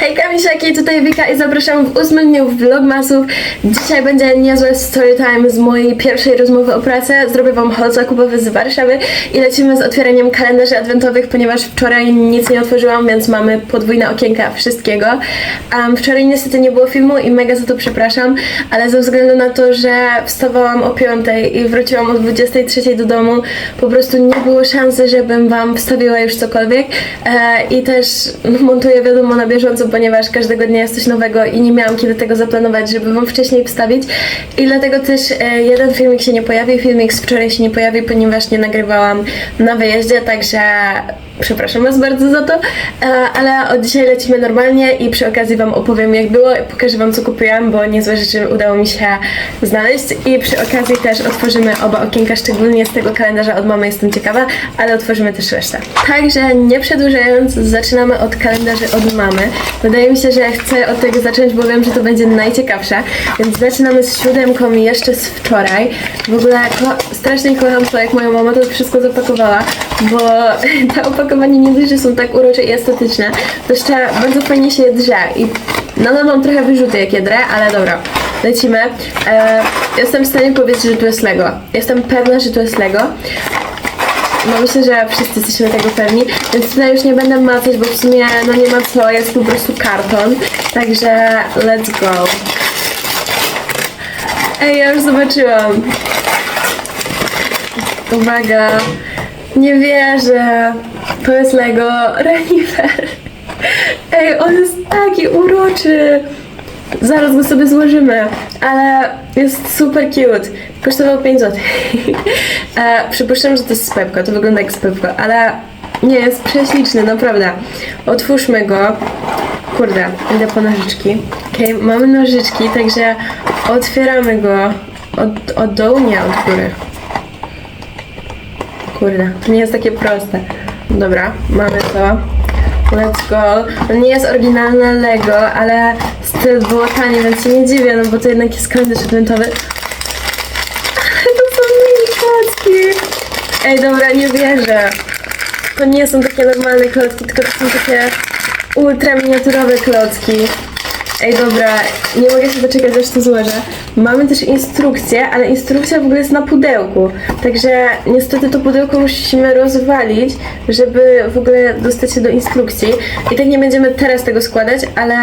Hej Kamisiaki, tutaj Wika i zapraszam w ósmym dniu vlogmasów. Dzisiaj będzie niezłe storytime z mojej pierwszej rozmowy o pracę. Zrobię wam haul zakupowy z Warszawy i lecimy z otwieraniem kalendarzy adwentowych, ponieważ wczoraj nic nie otworzyłam, więc mamy podwójne okienka wszystkiego. Um, wczoraj niestety nie było filmu i mega za to przepraszam, ale ze względu na to, że wstawałam o 5 i wróciłam o 23 do domu, po prostu nie było szansy, żebym wam wstawiła już cokolwiek e, i też montuję wiadomo na bieżąco, ponieważ każdego dnia jest coś nowego i nie miałam kiedy tego zaplanować, żeby wam wcześniej wstawić. I dlatego też e, jeden filmik się nie pojawi, filmik z wczoraj się nie pojawi, ponieważ nie nagrywałam na wyjeździe, także przepraszam was bardzo za to, e, ale od dzisiaj lecimy normalnie i przy okazji wam opowiem jak było i pokażę wam co kupiłam, bo niezłe rzeczy udało mi się znaleźć i przy okazji też otworzymy oba okienka, szczególnie z tego kalendarza od mamy jestem ciekawa, ale otworzymy też resztę. Także nie przedłużając, zaczynamy od kalendarzy od mamy. Wydaje mi się, że chcę od tego zacząć, bo wiem, że to będzie najciekawsze, więc zaczynamy z siódemką jeszcze z wczoraj. W ogóle strasznie kocham to, jak moja mama to wszystko zapakowała, bo te opakowania nie dość, że są tak urocze i estetyczne, to jeszcze bardzo fajnie się je drze i nadal mam trochę wyrzuty jak je drę, ale dobra. Lecimy. E, jestem w stanie powiedzieć, że to jest Lego. Jestem pewna, że to jest Lego. No myślę, że wszyscy jesteśmy tego pewni, więc tutaj już nie będę macać, bo w sumie no nie ma co, jest po prostu karton. Także let's go. Ej, ja już zobaczyłam. Uwaga. Nie wierzę. To jest Lego Renifer. Ej, on jest taki uroczy. Zaraz go sobie złożymy, ale jest super cute. Kosztował 5 zł. e, przypuszczam, że to jest spepko, to wygląda jak spepko, ale nie, jest prześliczny, naprawdę. Otwórzmy go. Kurde, idę po nożyczki. Okej, mamy nożyczki, także otwieramy go od, od dołu, nie od góry. Kurde, to nie jest takie proste. Dobra, mamy to. Let's go. On nie jest oryginalne Lego, ale styl było tanie, więc się nie dziwię, no bo to jednak jest kalendarz adwentowy. To są mini klocki. Ej, dobra, nie wierzę. To nie są takie normalne klocki, tylko to są takie ultra miniaturowe klocki. Ej, dobra, nie mogę się doczekać, aż to złożę. Mamy też instrukcję, ale instrukcja w ogóle jest na pudełku. Także niestety to pudełko musimy rozwalić, żeby w ogóle dostać się do instrukcji. I tak nie będziemy teraz tego składać, ale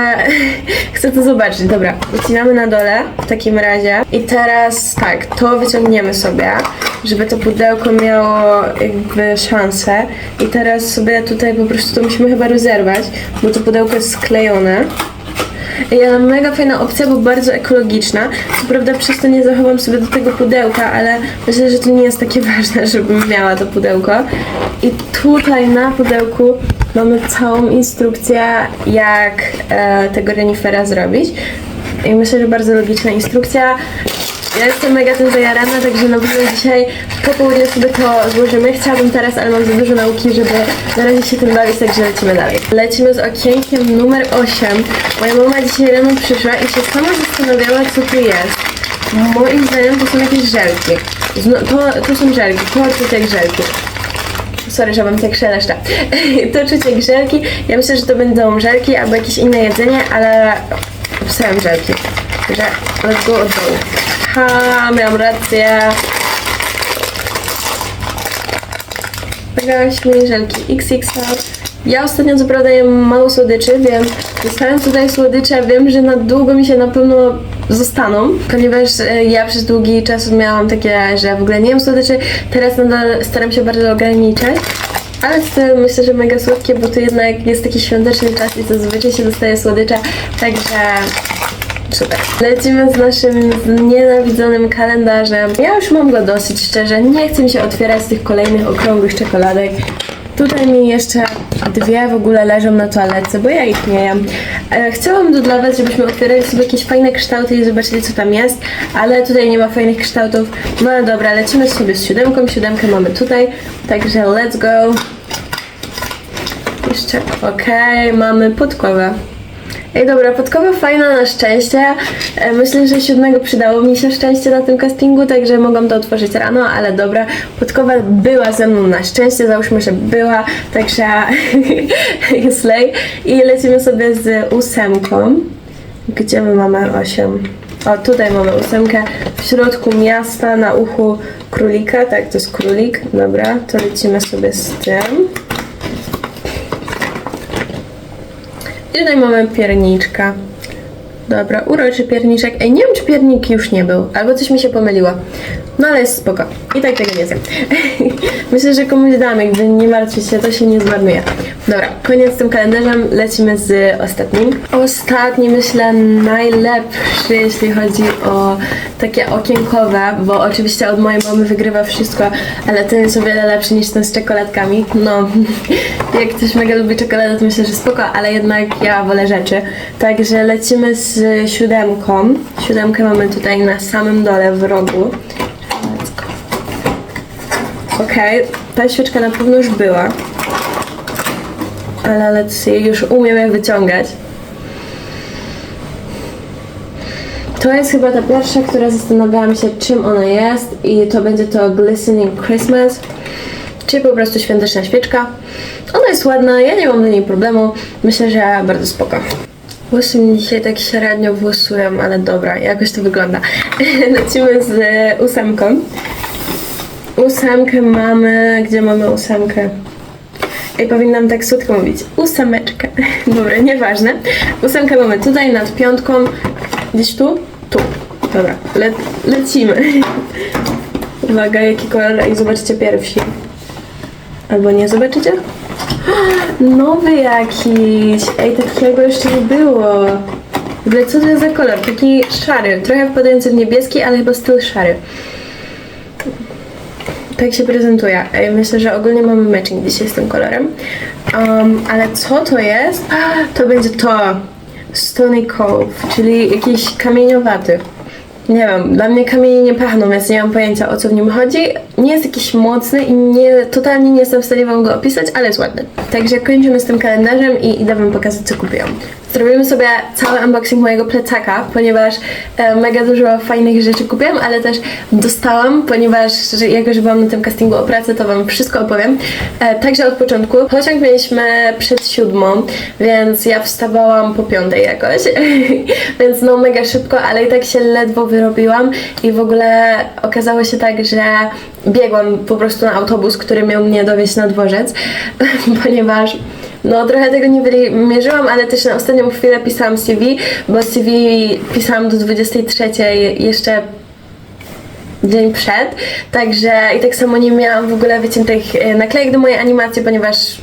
chcę to zobaczyć. Dobra, wycinamy na dole w takim razie. I teraz tak, to wyciągniemy sobie, żeby to pudełko miało jakby szansę. I teraz sobie tutaj po prostu to musimy chyba rozerwać, bo to pudełko jest sklejone. Ale mega fajna opcja, bo bardzo ekologiczna. Co prawda przez to nie zachowam sobie do tego pudełka, ale myślę, że to nie jest takie ważne, żebym miała to pudełko. I tutaj na pudełku mamy całą instrukcję, jak e, tego renifera zrobić. I myślę, że bardzo logiczna instrukcja. Ja jestem mega tym zajarana, także na pewno dzisiaj po południu sobie to złożymy. Chciałabym teraz, ale mam za dużo nauki, żeby na razie się tym bawić, także lecimy dalej. Lecimy z okienkiem numer 8. Moja mama dzisiaj rano przyszła i się sama zastanawiała, co tu jest. Moim zdaniem to są jakieś żelki. Zno, to, to są żelki, czuć jak żelki. Sorry, że mam tak szeleszcza. to czuć jak żelki. Ja myślę, że to będą żelki albo jakieś inne jedzenie, ale wstałem żelki. Także let's go od dołu. Ha, miałam rację. Wygrałaś mi żelki XXL. Ja ostatnio co mało słodyczy, wiem. Dostałem tutaj słodycze, wiem, że na długo mi się na pewno zostaną, ponieważ e, ja przez długi czas miałam takie, że w ogóle nie jem słodyczy. Teraz nadal staram się bardzo ograniczać. Ale myślę, że mega słodkie, bo to jednak jest taki świąteczny czas i zazwyczaj się dostaje słodycze, także Super. Lecimy z naszym nienawidzonym kalendarzem. Ja już mam go dosyć szczerze. Nie chcę mi się otwierać tych kolejnych okrągłych czekoladek. Tutaj mi jeszcze dwie w ogóle leżą na toalece, bo ja ich nie jem. E, Chciałam to dla Was, żebyśmy otwierali sobie jakieś fajne kształty i zobaczyli co tam jest, ale tutaj nie ma fajnych kształtów. No dobra, lecimy sobie z siódemką. Siódemkę mamy tutaj, także let's go. Jeszcze, okej, mamy podkowę. Ej, dobra, podkowa fajna na szczęście. E, Myślę, że siódmego przydało mi się szczęście na tym castingu, także mogłam to otworzyć rano, ale dobra, podkowa była ze mną na szczęście, załóżmy, że była, także lej. I lecimy sobie z ósemką. Gdzie my mamy osiem? O, tutaj mamy ósemkę. W środku miasta, na uchu królika, tak, to jest królik, dobra, to lecimy sobie z tym. Tutaj mamy pierniczka. Dobra, uroczy pierniczek. Ej, nie wiem, czy piernik już nie był, albo coś mi się pomyliło. No ale jest spoko. I tak tego nie zjem. Myślę, że komuś dam, jakby nie martwić się, to się nie zmarnuje. Dobra, koniec z tym kalendarzem, lecimy z ostatnim. Ostatni, myślę, najlepszy, jeśli chodzi o takie okienkowe, bo oczywiście od mojej mamy wygrywa wszystko, ale ten jest o wiele lepszy niż ten z czekoladkami. No, jak ktoś mega lubi czekoladę, to myślę, że spoko, ale jednak ja wolę rzeczy. Także lecimy z siódemką. Siódemkę mamy tutaj na samym dole w rogu. Okej, ta świeczka na pewno już była. Ale let's see, już umiem jak wyciągać. To jest chyba ta pierwsza, która zastanawiałam się, czym ona jest, i to będzie to Glistening Christmas, czyli po prostu świąteczna świeczka. Ona jest ładna, ja nie mam do niej problemu. Myślę, że bardzo spoko. Włosy mi dzisiaj tak średnio włosują, ale dobra, jakoś to wygląda. Lecimy z e, ósemką. Ósemkę mamy. Gdzie mamy ósemkę? Ej, powinnam tak słodko mówić. Ósemeczkę. Dobra, nieważne. Ósemkę mamy tutaj nad piątką. Gdzieś tu? Tu. Dobra, le lecimy. Uwaga, jaki kolor. Ej, zobaczcie pierwsi. Albo nie zobaczycie? Nowy jakiś. Ej, takiego jeszcze nie było. W ogóle co to jest za kolor? Taki szary. Trochę wpadający w niebieski, ale chyba styl szary. Tak się prezentuje. Ej, myślę, że ogólnie mamy matching dzisiaj z tym kolorem. Um, ale co to jest? To będzie to. Stony Cove, czyli jakiś kamieniowaty. Nie wiem, dla mnie kamienie nie pachną, więc nie mam pojęcia o co w nim chodzi. Nie jest jakiś mocny i nie, totalnie nie jestem w stanie wam go opisać, ale jest ładny. Także kończymy z tym kalendarzem i idę wam pokazać co kupiłam. Zrobimy sobie cały unboxing mojego plecaka, ponieważ e, mega dużo fajnych rzeczy kupiłam, ale też dostałam, ponieważ że jako, że byłam na tym castingu o pracę, to wam wszystko opowiem. E, także od początku. Pociąg mieliśmy przed siódmą, więc ja wstawałam po piątej jakoś, więc no mega szybko, ale i tak się ledwo wyrobiłam i w ogóle okazało się tak, że biegłam po prostu na autobus, który miał mnie dowieść na dworzec, ponieważ no trochę tego nie wymierzyłam, ale też na ostatnią chwilę pisałam CV, bo CV pisałam do 23 jeszcze dzień przed, także i tak samo nie miałam w ogóle wyciętych e, naklejek do mojej animacji, ponieważ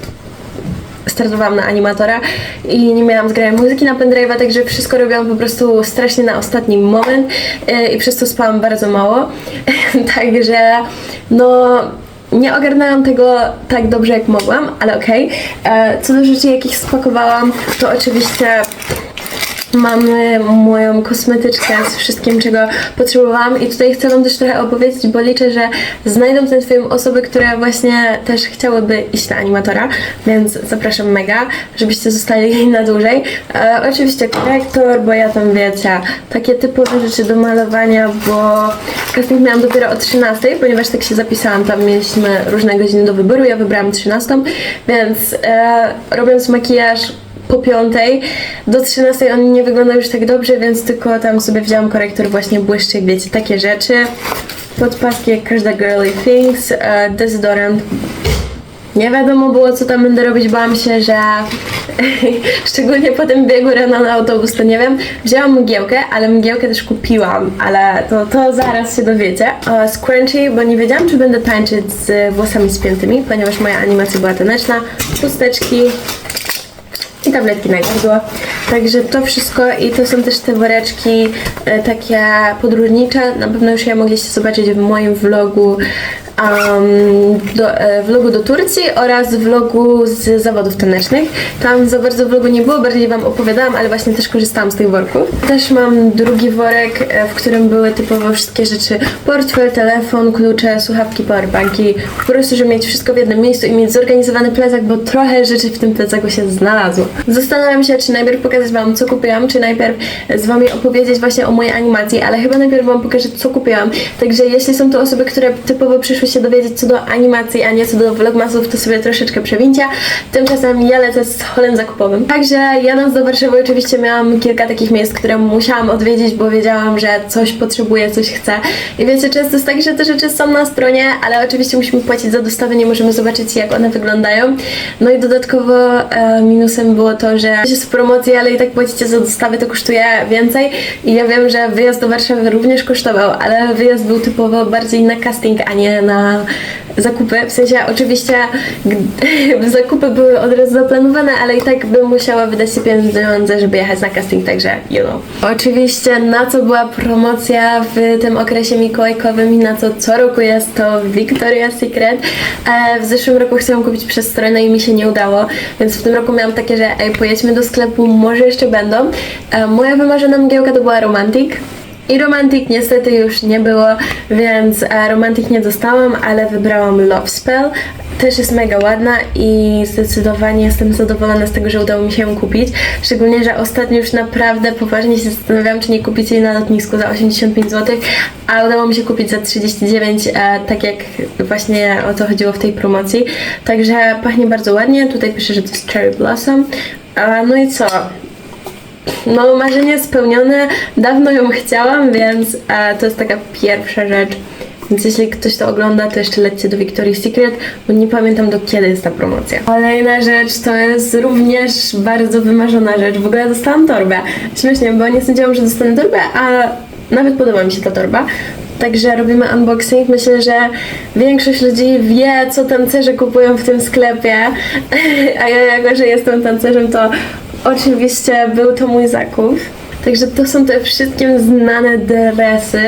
startowałam na animatora i nie miałam zgranej muzyki na pendrive'a, także wszystko robiłam po prostu strasznie na ostatni moment e, i przez to spałam bardzo mało. także no nie ogarnęłam tego tak dobrze jak mogłam, ale okej. E, Co do rzeczy jakich spakowałam, to oczywiście Mamy moją kosmetyczkę z wszystkim, czego potrzebowałam i tutaj chcę Wam też trochę opowiedzieć, bo liczę, że znajdą ten film osoby, które właśnie też chciałyby iść na animatora, więc zapraszam mega, żebyście zostali na dłużej. E, oczywiście korektor, bo ja tam wiecie, takie typowe rzeczy do malowania, bo casting miałam dopiero o 13, ponieważ tak się zapisałam, tam mieliśmy różne godziny do wyboru, ja wybrałam 13, więc e, robiąc makijaż po piątej. Do 13 on nie wygląda już tak dobrze, więc tylko tam sobie wzięłam korektor właśnie błyszczyk, wiecie, takie rzeczy. Podpaski jak każda girly things, e, dezodorant. Nie wiadomo było, co tam będę robić, bałam się, że szczególnie po tym biegu rano na autobus, to nie wiem. Wzięłam mgiełkę, ale mgiełkę też kupiłam, ale to, to zaraz się dowiecie. E, Scrunchy, bo nie wiedziałam, czy będę tańczyć z włosami spiętymi, ponieważ moja animacja była taneczna. Chusteczki, i tabletki na gardło. Także to wszystko i to są też te woreczki e, takie podróżnicze. Na pewno już je mogliście zobaczyć w moim vlogu um, do, e, vlogu do Turcji oraz vlogu z zawodów tanecznych. Tam za bardzo vlogu nie było, bardziej Wam opowiadałam, ale właśnie też korzystałam z tych worków. Też mam drugi worek, e, w którym były typowo wszystkie rzeczy, portfel, telefon, klucze, słuchawki, powerbanki, po prostu, żeby mieć wszystko w jednym miejscu i mieć zorganizowany plecak, bo trochę rzeczy w tym plecaku się znalazło. Zastanawiam się, czy najpierw pokazać Wam, co kupiłam, czy najpierw z Wami opowiedzieć właśnie o mojej animacji, ale chyba najpierw Wam pokażę, co kupiłam. Także jeśli są to osoby, które typowo przyszły się dowiedzieć co do animacji, a nie co do vlogmasów, to sobie troszeczkę przewincie. Tymczasem ja lecę z holem zakupowym. Także jadąc do Warszawy oczywiście miałam kilka takich miejsc, które musiałam odwiedzić, bo wiedziałam, że coś potrzebuję, coś chcę. I wiecie, często jest tak, że te rzeczy są na stronie, ale oczywiście musimy płacić za dostawę, nie możemy zobaczyć jak one wyglądają. No i dodatkowo e, minusem było to, że jest w promocji, ale i tak płacicie za dostawę, to kosztuje więcej. I ja wiem, że wyjazd do Warszawy również kosztował, ale wyjazd był typowo bardziej na casting, a nie na zakupy. W sensie oczywiście zakupy były od razu zaplanowane, ale i tak bym musiała wydać się pieniądze, żeby jechać na casting, także you know. Oczywiście na co była promocja w tym okresie mikołajkowym i na co co roku jest to Victoria's Secret. E, w zeszłym roku chciałam kupić przez stronę i mi się nie udało, więc w tym roku miałam takie, że ej, pojedźmy do sklepu, może jeszcze będą. E, moja wymarzona mgiełka to była Romantic. I Romantic niestety już nie było, więc e, Romantic nie dostałam, ale wybrałam Love Spell. Też jest mega ładna i zdecydowanie jestem zadowolona z tego, że udało mi się ją kupić. Szczególnie, że ostatnio już naprawdę poważnie się zastanawiałam, czy nie kupić jej na lotnisku za 85 zł, a udało mi się kupić za 39, e, tak jak właśnie o to chodziło w tej promocji. Także pachnie bardzo ładnie. Tutaj pisze, że to jest Cherry Blossom. A, no i co? No, marzenie spełnione. Dawno ją chciałam, więc e, to jest taka pierwsza rzecz. Więc jeśli ktoś to ogląda, to jeszcze lećcie do Victoria's Secret, bo nie pamiętam do kiedy jest ta promocja. Kolejna rzecz to jest również bardzo wymarzona rzecz. W ogóle dostałam torbę. Śmiesznie, bo nie sądziłam, że dostanę torbę, a nawet podoba mi się ta torba. Także robimy unboxing. Myślę, że większość ludzi wie, co tancerze kupują w tym sklepie. A ja, jako że jestem tancerzem, to oczywiście był to mój zakup. Także to są te wszystkim znane dresy.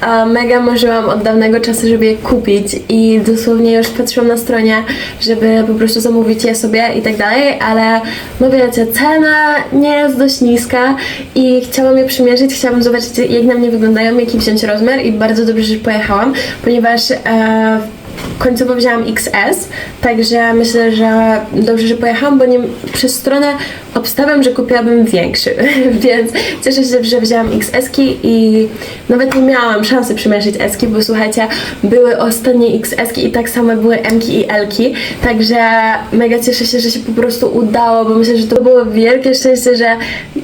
A mega marzyłam od dawnego czasu, żeby je kupić i dosłownie już patrzyłam na stronie, żeby po prostu zamówić je sobie i tak dalej, ale no wiecie, cena nie jest dość niska i chciałam je przymierzyć, chciałam zobaczyć jak na mnie wyglądają, jaki wziąć rozmiar i bardzo dobrze, że pojechałam, ponieważ e, końcowo wzięłam XS, także myślę, że dobrze, że pojechałam, bo nie, przez stronę obstawiam, że kupiłabym większy, więc cieszę się, że wzięłam XS-ki i nawet nie miałam szansy przymierzyć S-ki, bo słuchajcie, były ostatnie XS-ki i tak samo były M-ki i L-ki, także mega cieszę się, że się po prostu udało, bo myślę, że to było wielkie szczęście, że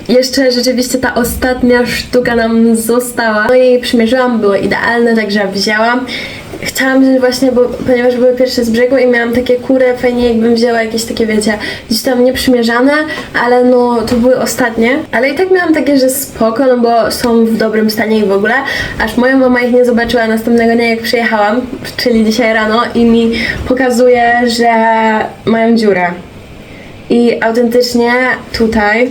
jeszcze rzeczywiście ta ostatnia sztuka nam została. No i przymierzyłam, było idealne, także wzięłam. Chciałam wziąć właśnie, bo ponieważ były pierwsze z brzegu i miałam takie kurę, fajnie jakbym wzięła jakieś takie, wiecie, gdzieś tam nieprzymierzane, ale no to były ostatnie. Ale i tak miałam takie, że spoko, no bo są w dobrym stanie i w ogóle, aż moja mama ich nie zobaczyła następnego dnia jak przyjechałam, czyli dzisiaj rano i mi pokazuje, że mają dziurę. I autentycznie tutaj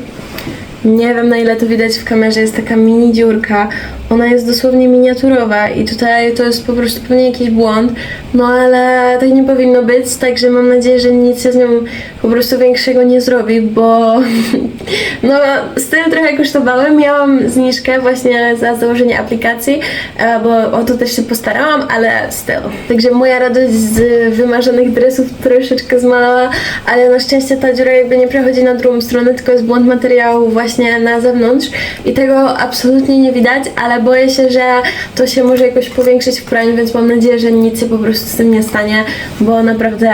nie wiem na ile to widać w kamerze, jest taka mini dziurka. Ona jest dosłownie miniaturowa i tutaj to jest po prostu pewnie jakiś błąd, no ale tak nie powinno być, także mam nadzieję, że nic się z nią po prostu większego nie zrobi, bo no z tym trochę kosztowały. Miałam zniżkę właśnie za założenie aplikacji, e, bo o to też się postarałam, ale styl. Także moja radość z wymarzonych dresów troszeczkę zmalała, ale na szczęście ta dziura jakby nie przechodzi na drugą stronę, tylko jest błąd materiału właśnie na zewnątrz i tego absolutnie nie widać, ale boję się, że to się może jakoś powiększyć w praniu, więc mam nadzieję, że nic się po prostu z tym nie stanie, bo naprawdę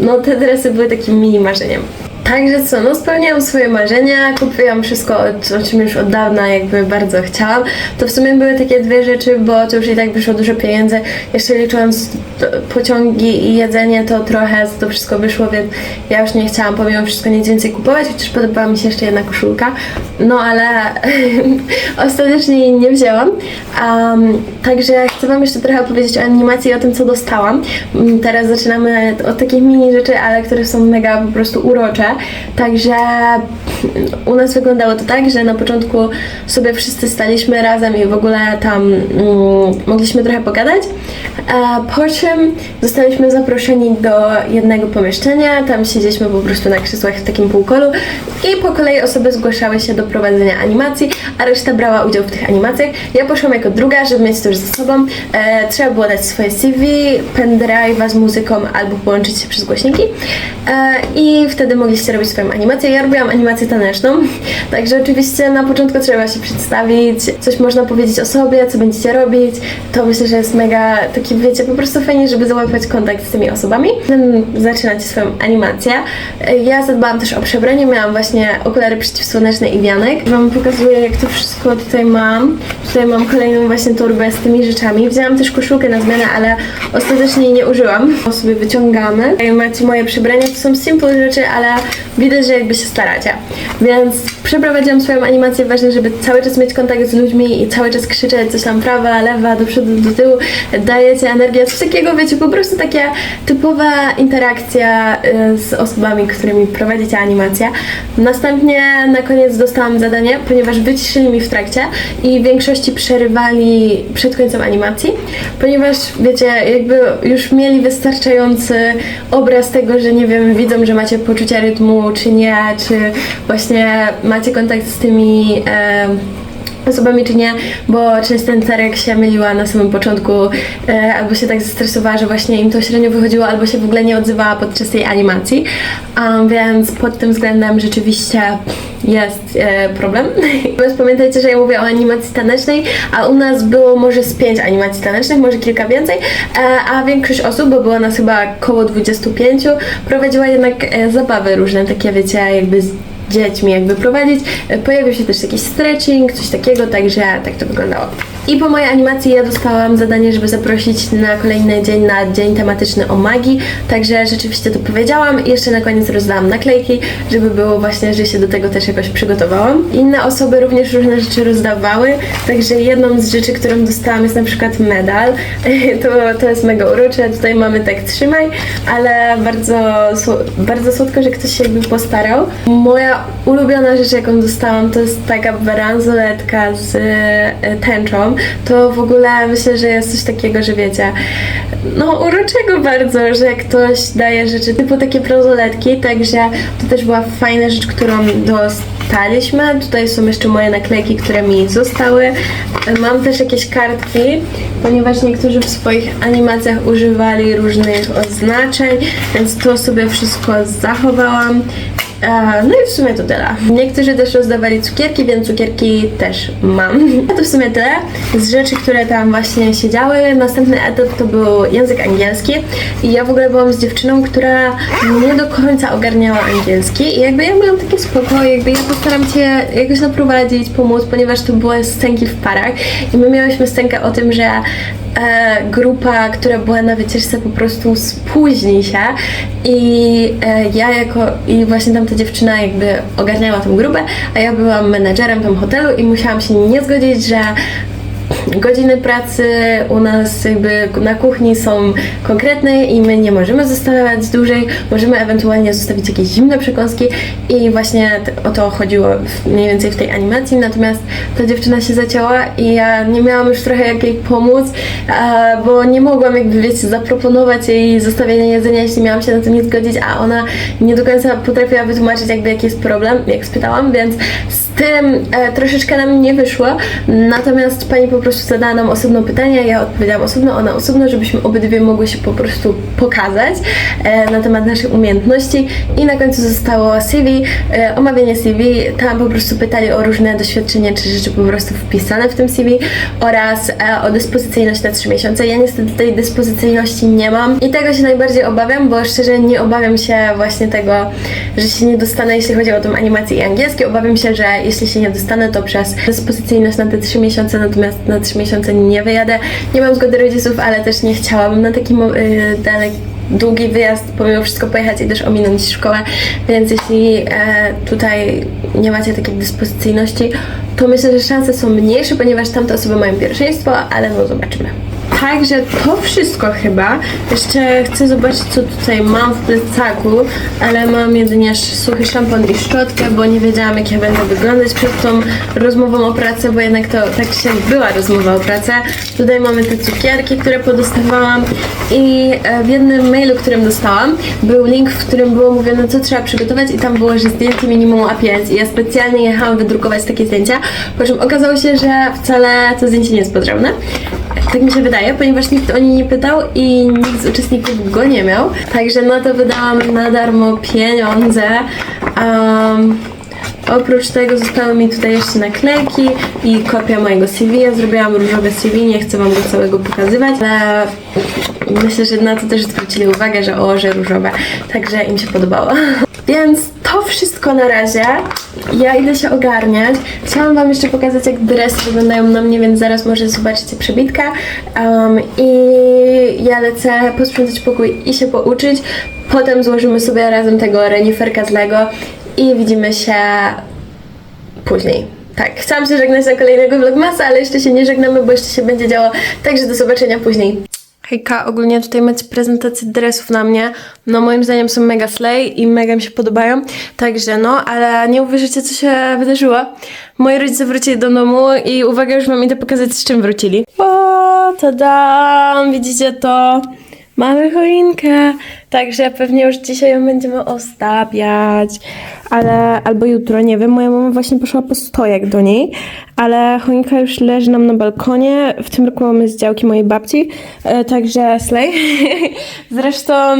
no te dresy były takim mini marzeniem. Także co, no spełniałam swoje marzenia, kupiłam wszystko, o, czym już od dawna jakby bardzo chciałam. To w sumie były takie dwie rzeczy, bo to już i tak wyszło dużo pieniędzy. Jeszcze licząc pociągi i jedzenie, to trochę to wszystko wyszło, więc ja już nie chciałam pomimo wszystko nic więcej kupować, chociaż podobała mi się jeszcze jedna koszulka. No ale ostatecznie jej nie wzięłam. Um, także chcę wam jeszcze trochę opowiedzieć o animacji i o tym, co dostałam. Mm, Teraz zaczynamy od takich mini rzeczy, ale które są mega po prostu urocze. Także u nas wyglądało to tak, że na początku sobie wszyscy staliśmy razem i w ogóle tam mm, mogliśmy trochę pogadać. Po czym zostaliśmy zaproszeni do jednego pomieszczenia, tam siedzieliśmy po prostu na krzesłach w takim półkolu i po kolei osoby zgłaszały się do prowadzenia animacji, a reszta brała udział w tych animacjach. Ja poszłam jako druga, żeby mieć to już ze sobą. E, trzeba było dać swoje CV, pendrive'a z muzyką albo połączyć się przez głośniki e, i wtedy mogliście robić swoją animację. Ja robiłam animację taneczną, także oczywiście na początku trzeba się przedstawić, coś można powiedzieć o sobie, co będziecie robić. To myślę, że jest mega taki, wiecie, po prostu fajnie, żeby załapać kontakt z tymi osobami. Zaczynacie swoją animację. Ja zadbałam też o przebranie, miałam właśnie okulary przeciwsłoneczne i wianek. Wam pokazuję, jak to wszystko tutaj mam. Tutaj mam kolejną właśnie torbę z tymi rzeczami. Wzięłam też koszulkę na zmianę, ale ostatecznie nie użyłam. To sobie wyciągamy. Macie moje przebrania, to są simple rzeczy, ale widać, że jakby się staracie. Więc przeprowadziłam swoją animację. Ważne, żeby cały czas mieć kontakt z ludźmi i cały czas krzyczeć coś tam prawa, lewa, do przodu, do tyłu. Dajecie energię, coś takiego, wiecie, po prostu takie typowa interakcja y, z osobami, którymi prowadzicie animację. Następnie na koniec dostałam zadanie, ponieważ wyciszyli mi w trakcie i w większości przerywali przed końcem animacji, ponieważ wiecie, jakby już mieli wystarczający obraz tego, że nie wiem, widzą, że macie poczucie rytmu, czy nie, czy właśnie macie kontakt z tymi. Osobami czy nie, bo często ten Tarek się myliła na samym początku, e, albo się tak zestresowała, że właśnie im to średnio wychodziło, albo się w ogóle nie odzywała podczas tej animacji, um, więc pod tym względem rzeczywiście jest e, problem. Pamiętajcie, że ja mówię o animacji tanecznej, a u nas było może z pięć animacji tanecznych, może kilka więcej, e, a większość osób, bo było nas chyba około 25, prowadziła jednak e, zabawy różne, takie wiecie, jakby dziećmi jakby prowadzić. E, Pojawił się też jakiś stretching, coś takiego, także tak to wyglądało. I po mojej animacji ja dostałam zadanie, żeby zaprosić na kolejny dzień, na dzień tematyczny o magii, także rzeczywiście to powiedziałam i jeszcze na koniec rozdałam naklejki, żeby było właśnie, że się do tego też jakoś przygotowałam. Inne osoby również różne rzeczy rozdawały, także jedną z rzeczy, którą dostałam jest na przykład medal. To, to jest mega urocze, tutaj mamy tak trzymaj, ale bardzo, bardzo słodko, że ktoś się jakby postarał. Moja ulubiona rzecz, jaką dostałam, to jest taka bransoletka z e, To w ogóle myślę, że jest coś takiego, że wiecie, no uroczego bardzo, że ktoś daje rzeczy typu takie bransoletki, także to też była fajna rzecz, którą dostaliśmy. Tutaj są jeszcze moje naklejki, które mi zostały. Mam też jakieś kartki, ponieważ niektórzy w swoich animacjach używali różnych oznaczeń, więc to sobie wszystko zachowałam. E, No i w sumie to tyle. Niektórzy też rozdawali cukierki, więc cukierki też mam. A to w sumie tyle z rzeczy, które tam właśnie się działy. Następny etap to był język angielski i ja w ogóle byłam z dziewczyną, która nie do końca ogarniała angielski i jakby ja miałam takie spokój, jakby ja postaram Cię jakoś naprowadzić, pomóc, ponieważ to były scenki w parach i my miałyśmy scenkę o tym, że e, grupa, która była na wycieczce po prostu spóźni się i e, ja jako i właśnie tamta dziewczyna jakby ogarniała tą grupę, a ja byłam menedżerem tam hotelu i musiałam się nie zgodzić, że godziny pracy u nas jakby na kuchni są konkretne i my nie możemy zostawać dłużej, możemy ewentualnie zostawić jakieś zimne przekąski i właśnie o to chodziło mniej więcej w tej animacji, natomiast ta dziewczyna się zacięła i ja nie miałam już trochę jak jej pomóc, bo nie mogłam jakby wiecie zaproponować jej zostawienia jedzenia, jeśli miałam się na to nie zgodzić, a ona nie do końca potrafiła wytłumaczyć jakby jaki jest problem, jak spytałam, więc tym e, troszeczkę nam nie wyszło, natomiast pani po prostu zadała nam osobno pytanie, ja odpowiedziałam osobno, ona osobno, żebyśmy obydwie mogły się po prostu pokazać e, na temat naszych umiejętności i na końcu zostało CV, e, omawianie CV, tam po prostu pytali o różne doświadczenia czy rzeczy po prostu wpisane w tym CV oraz e, o dyspozycyjność na 3 miesiące. Ja niestety tej dyspozycyjności nie mam i tego się najbardziej obawiam, bo szczerze nie obawiam się właśnie tego, że się nie dostanę, jeśli chodzi o tą animację i angielski. Obawiam się, że jeśli się nie dostanę, to przez dyspozycyjność na te 3 miesiące, natomiast na 3 miesiące nie wyjadę. Nie mam zgody rodziców, ale też nie chciałabym na taki mo- y, dalek długi wyjazd, pomimo wszystko pojechać i też ominąć szkołę, więc jeśli e, tutaj nie macie takiej dyspozycyjności, to myślę, że szanse są mniejsze, ponieważ tamte osoby mają pierwszeństwo, ale no zobaczymy. Także to wszystko chyba. Jeszcze chcę zobaczyć, co tutaj mam w plecaku, ale mam jedynie suchy szampon i szczotkę, bo nie wiedziałam, jak ja będę wyglądać przed tą rozmową o pracę, bo jednak to tak się była rozmowa o pracę. Tutaj mamy te cukierki, które podostawałam i e, w jednym mailu, którym dostałam, był link, w którym było mówione, co trzeba przygotować i tam było, że zdjęcie minimum A5 i ja specjalnie jechałam wydrukować takie zdjęcia, po czym okazało się, że wcale to zdjęcie nie jest potrzebne. Tak mi się wydaje, ponieważ nikt o nie nie pytał i nikt z uczestników go nie miał. Także na to wydałam na darmo pieniądze. Um, oprócz tego zostały mi tutaj jeszcze naklejki i kopia mojego CV. Ja zrobiłam różowe CV, nie chcę wam go całego pokazywać, ale myślę, że na to też zwrócili uwagę, że o, że różowe. Także im się podobało. Więc to wszystko na razie. Ja idę się ogarniać. Chciałam Wam jeszcze pokazać, jak dresy wyglądają na mnie, więc zaraz może zobaczycie przebitkę. Um, I ja lecę posprzątać pokój i się pouczyć. Potem złożymy sobie razem tego reniferka z Lego i widzimy się później. Tak, chciałam się żegnać na kolejnego vlogmasa, ale jeszcze się nie żegnamy, bo jeszcze się będzie działo. Także do zobaczenia później. Hejka, ogólnie tutaj macie prezentację dresów na mnie. No moim zdaniem są mega slay i mega mi się podobają. Także no, ale nie uwierzycie co się wydarzyło. Moi rodzice wrócili do domu i uwaga, już wam idę pokazać z czym wrócili. O, tada! Widzicie to? Mamy choinkę, także pewnie już dzisiaj ją będziemy ostawiać, ale albo jutro, nie wiem, moja mama właśnie poszła po stojak do niej, ale choinka już leży nam na balkonie, w tym roku mamy z działki mojej babci, e, także slay. Zresztą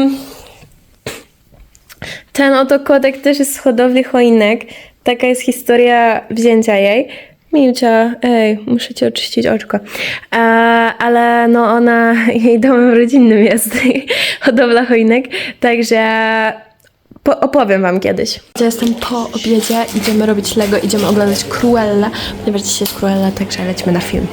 ten oto kodek też jest z hodowli choinek, taka jest historia wzięcia jej. Milcia, ej, muszę ci oczyścić oczko. E, ale no ona, jej domem rodzinnym jest hodowla choinek, także po, opowiem wam kiedyś. Ja jestem po obiedzie, idziemy robić Lego, idziemy oglądać Cruella, ponieważ dzisiaj jest Cruella, także lecimy na film.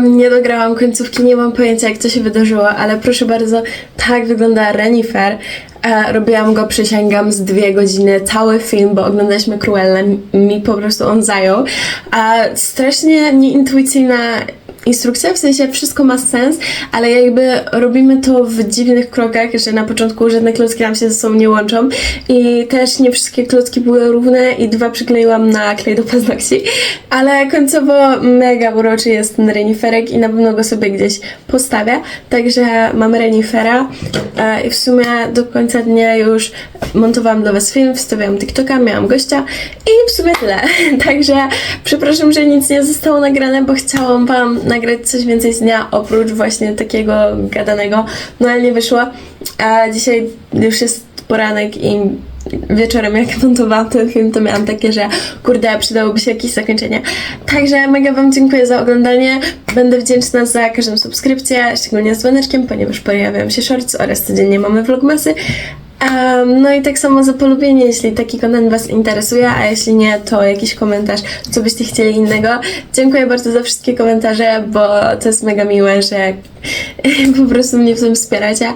Wam nie dograłam końcówki, nie mam pojęcia jak to się wydarzyło, ale proszę bardzo, tak wygląda Renifer. E, robiłam go, przysięgam, z dwie godziny, cały film, bo oglądaliśmy Cruellę, mi po prostu on zajął. Strasznie nieintuicyjna instrukcja, w sensie wszystko ma sens, ale jakby robimy to w dziwnych krokach, że na początku żadne klocki nam się ze sobą nie łączą i też nie wszystkie klocki były równe i dwa przykleiłam na klej do paznokci, ale końcowo mega uroczy jest ten reniferek i na pewno go sobie gdzieś postawię, także mamy renifera e, i w sumie do końca dnia już montowałam dla was film, wstawiałam TikToka, miałam gościa i w sumie tyle, także przepraszam, że nic nie zostało nagrane, bo chciałam wam nagrać coś więcej z dnia, oprócz właśnie takiego gadanego, no ale nie wyszło, a dzisiaj już jest poranek i wieczorem jak montowałam ten film, to miałam takie, że kurde, przydałoby się jakieś zakończenie. Także mega Wam dziękuję za oglądanie. Będę wdzięczna za każdą subskrypcję, szczególnie z dzwoneczkiem, ponieważ pojawiają się shorts oraz codziennie mamy vlogmasy. Um, no i tak samo za polubienie, jeśli taki content Was interesuje, a jeśli nie, to jakiś komentarz, co byście chcieli innego. Dziękuję bardzo za wszystkie komentarze, bo to jest mega miłe, że po prostu mnie w tym wspieracie.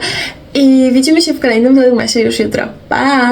I widzimy się w kolejnym vlogmasie już jutro. Pa!